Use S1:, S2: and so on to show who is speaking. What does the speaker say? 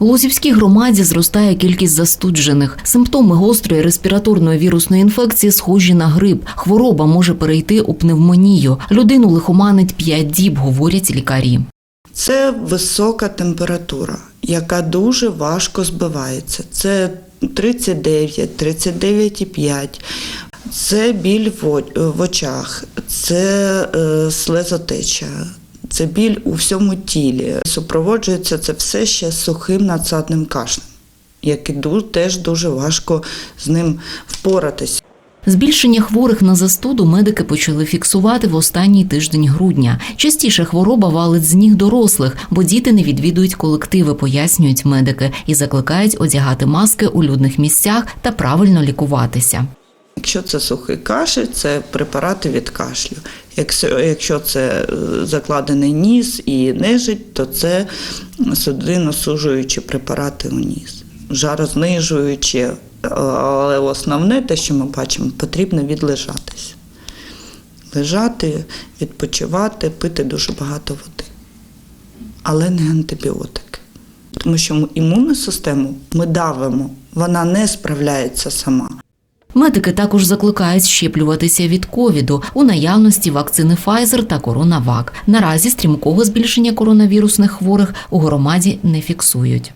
S1: У Лозівській громаді зростає кількість застуджених. Симптоми гострої респіраторної вірусної інфекції схожі на грип. Хвороба може перейти у пневмонію. Людину лихоманить 5 діб, говорять лікарі.
S2: Це висока температура, яка дуже важко збивається. Це 39, 39,5. Це біль в очах, це е, слезотеча, це біль у всьому тілі. Супроводжується це все ще сухим надсадним кашлем, який теж дуже важко з ним впоратись.
S1: Збільшення хворих на застуду медики почали фіксувати в останній тиждень грудня. Частіше хвороба валить з ніг дорослих, бо діти не відвідують колективи, пояснюють медики, і закликають одягати маски у людних місцях та правильно лікуватися.
S2: Якщо це сухий кашель, це препарати від кашлю. Якщо, це е, закладений ніс і нежить, то це судиносужуючі препарати у ніс, жарознижуючі. Е, Але основне, те, що ми бачимо, потрібно відлежатись. Лежати, відпочивати, пити дуже багато води. Але не антибіотики. Тому що імунну систему ми давимо, вона не справляється сама.
S1: Медики також закликають щеплюватися від ковіду у наявності вакцини Pfizer та CoronaVac. Наразі стрімкого збільшення коронавірусних хворих у громаді не фіксують.